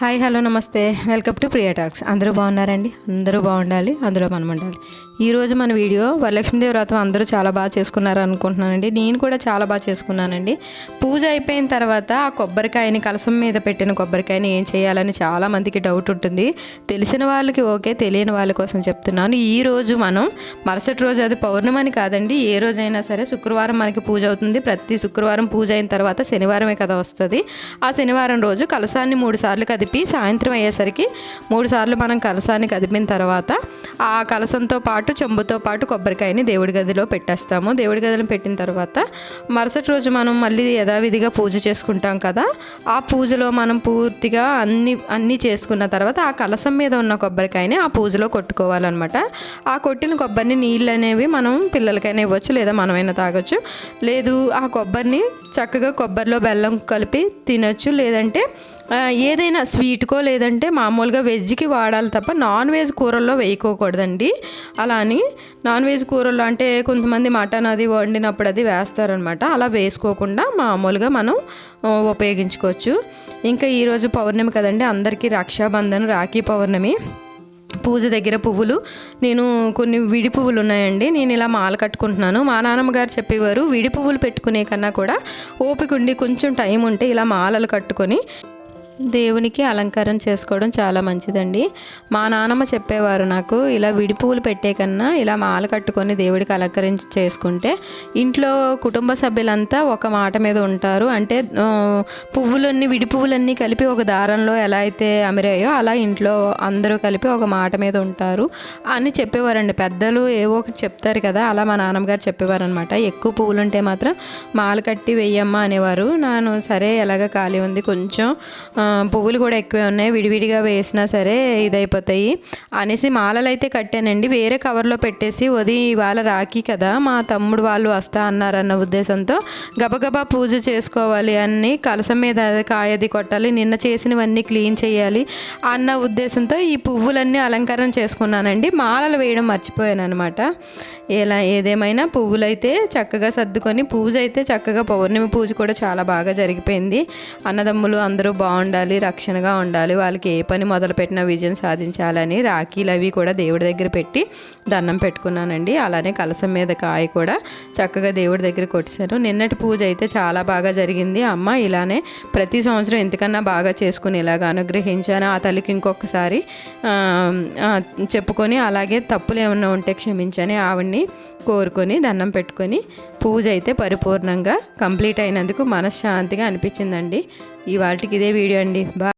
Hi hello నమస్తే. Welcome to Priya talks అందరూ బాగున్నారండి? అందరూ బాగుండాలి. అందులో మనం ఉండాలి. ఈరోజు మన వీడియో వరలక్ష్మీదేవి వ్రతం అందరూ చాలా బాగా చేసుకున్నారు అనుకుంటున్నానండి నేను కూడా చాలా బాగా చేసుకున్నానండి. పూజ అయిపోయిన తర్వాత ఆ కొబ్బరికాయని కలసం మీద పెట్టిన కొబ్బరికాయని ఏం చేయాలని చాలా మందికి డౌట్ ఉంటుంది. తెలిసిన వాళ్ళకి ఓకే తెలియని వాళ్ళ కోసం చెప్తున్నాను. ఈ రోజు మనం మరుసటి రోజు అది పౌర్ణమని కాదండి. ఏ రోజైనా సరే శుక్రవారం మనకి పూజ అవుతుంది. ప్రతి శుక్రవారం పూజ అయిన తర్వాత శనివారమే కదా వస్తుంది. ఆ శనివారం రోజు కలసాన్ని మూడు సార్లు కదిపి సాయంత్రం అయ్యేసరికి మూడుసార్లు మనం కలసాన్ని కదిపిన తర్వాత ఆ కలసంతో పాటు చెంబుతో పాటు కొబ్బరికాయని దేవుడి గదిలో పెట్టేస్తాము. దేవుడి గదిలో పెట్టిన తర్వాత మరుసటి రోజు మనం మళ్ళీ యథావిధిగా పూజ చేసుకుంటాం కదా. ఆ పూజలో మనం పూర్తిగా అన్ని అన్నీ చేసుకున్న తర్వాత ఆ కలసం మీద ఉన్న కొబ్బరికాయని ఆ పూజలో కొట్టుకోవాలన్నమాట. ఆ కొట్టిన కొబ్బరిని నీళ్ళు అనేవి మనం పిల్లలకైనా ఇవ్వచ్చు లేదా మనమైనా తాగొచ్చు. లేదు ఆ కొబ్బరిని చక్కగా కొబ్బరిలో బెల్లం కలిపి తినొచ్చు. లేదంటే ఏదైనా స్వీట్కో లేదంటే మామూలుగా వెజ్కి వాడాలి తప్ప నాన్ వెజ్ కూరల్లో వేయకోకూడదండి. అలా అని నాన్ వెజ్ కూరల్లో అంటే కొంతమంది మటన్ అది వండినప్పుడు అది వేస్తారనమాట. అలా వేసుకోకుండా మామూలుగా మనం ఉపయోగించుకోవచ్చు. ఇంకా ఈరోజు పౌర్ణమి కదండి అందరికీ రక్షాబంధన్ రాఖీ పౌర్ణమి. పూజ దగ్గర పువ్వులు నేను కొన్ని విడి పువ్వులు ఉన్నాయండి నేను ఇలా మాల కట్టుకుంటున్నాను. మా నాన్నమ్మ గారు చెప్పేవారు విడి పువ్వులు పెట్టుకునే కన్నా కూడా ఓపిక ఉండి కొంచెం టైం ఉంటే ఇలా మాలలు కట్టుకొని దేవునికి అలంకారం చేసుకోవడం చాలా మంచిదండి. మా నానమ్మ చెప్పేవారు నాకు ఇలా విడి పువ్వులు పెట్టే కన్నా ఇలా మాల కట్టుకొని దేవుడికి అలంకరించి చేసుకుంటే ఇంట్లో కుటుంబ సభ్యులంతా ఒక మాట మీద ఉంటారు. అంటే పువ్వులన్నీ విడి పువ్వులన్నీ కలిపి ఒక దారంలో ఎలా అయితే అమిరాయో అలా ఇంట్లో అందరూ కలిపి ఒక మాట మీద ఉంటారు అని చెప్పేవారండి. పెద్దలు ఏవో ఒకటి చెప్తారు కదా అలా మా నాన్నగారు చెప్పేవారు అనమాట ఎక్కువ పువ్వులు ఉంటే మాత్రం మాల కట్టి వెయ్యమ్మా అనేవారు. నేను సరే ఎలాగ ఖాళీ ఉంది కొంచెం పువ్వులు కూడా ఎక్కువే ఉన్నాయి. విడివిడిగా వేసినా సరే ఇదైపోతాయి. అనేసి మాలలు అయితే కట్టానండి. వేరే కవర్లో పెట్టేసి వది ఇవాళ రాఖీ కదా మా తమ్ముడు వాళ్ళు వస్తా అన్నారన్న ఉద్దేశంతో గబగబా పూజ చేసుకోవాలి అని కలసం మీద కాయది కొట్టాలి నిన్న చేసినవన్నీ క్లీన్ చేయాలి అన్న ఉద్దేశంతో ఈ పువ్వులన్నీ అలంకారం చేసుకున్నానండి. మాలలు వేయడం మర్చిపోయాను అనమాట ఎలా ఏదేమైనా పువ్వులైతే చక్కగా సర్దుకొని పూజ అయితే చక్కగా పౌర్ణమి పూజ కూడా చాలా బాగా జరిగిపోయింది. అన్నదమ్ములు అందరూ బాగుండాలి ఉండాలి రక్షణగా ఉండాలి. వాళ్ళకి ఏ పని మొదలుపెట్టినా విజయం సాధించాలని రాఖీలు అవి కూడా దేవుడి దగ్గర పెట్టి దండం పెట్టుకున్నానండి. అలానే కలసం మీద కాయ కూడా చక్కగా దేవుడి దగ్గర కొట్టాను. నిన్నటి పూజ అయితే చాలా బాగా జరిగింది. అమ్మ ఇలానే ప్రతి సంవత్సరం ఎంతకన్నా బాగా చేసుకుని ఇలాగ అనుగ్రహించాను. ఆ తల్లికి ఇంకొకసారి చెప్పుకొని అలాగే తప్పులు ఏమన్నా ఉంటే క్షమించని ఆవిడ్ని కోరుకొని దండం పెట్టుకొని పూజ అయితే పరిపూర్ణంగా కంప్లీట్ అయినందుకు మనశ్శాంతిగా అనిపించిందండి. ఇవాళకి ఇదే వీడియో అండి. బా